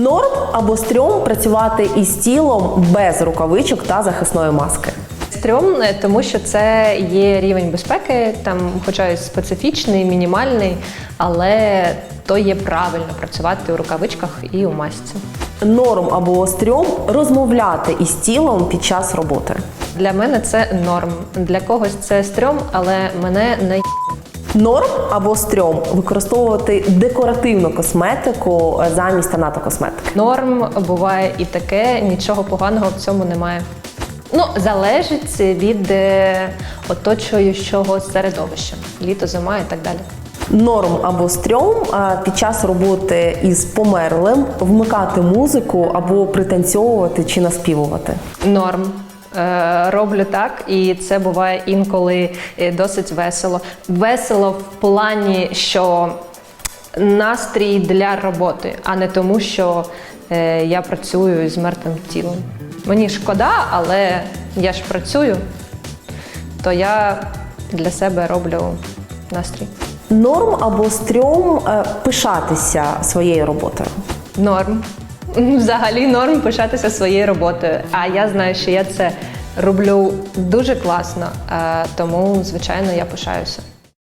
Норм або стрьом працювати із тілом без рукавичок та захисної маски. Стрьом, е, тому що це є рівень безпеки, там, хоча й специфічний, мінімальний, але то є правильно працювати у рукавичках і у масці. Норм або стрьом розмовляти із тілом під час роботи. Для мене це норм. Для когось це стрьом, але мене не Норм або стрьом використовувати декоративну косметику е, замість танатокосметики. норм буває і таке, нічого поганого в цьому немає. Ну, залежить від е, оточуючого середовища, літо, зима і так далі. Норм або стрьом е, під час роботи із померлим вмикати музику або пританцьовувати чи наспівувати. Норм. Е, Роблю так, і це буває інколи е, досить весело. Весело в плані, що настрій для роботи, а не тому, що е, я працюю з мертвим тілом. Мені шкода, але я ж працюю, то я для себе роблю настрій. Норм або стрьом пишатися своєю роботою. Норм. Взагалі норм пишатися своєю роботою. А я знаю, що я це роблю дуже класно, е, тому, звичайно, я пишаюся.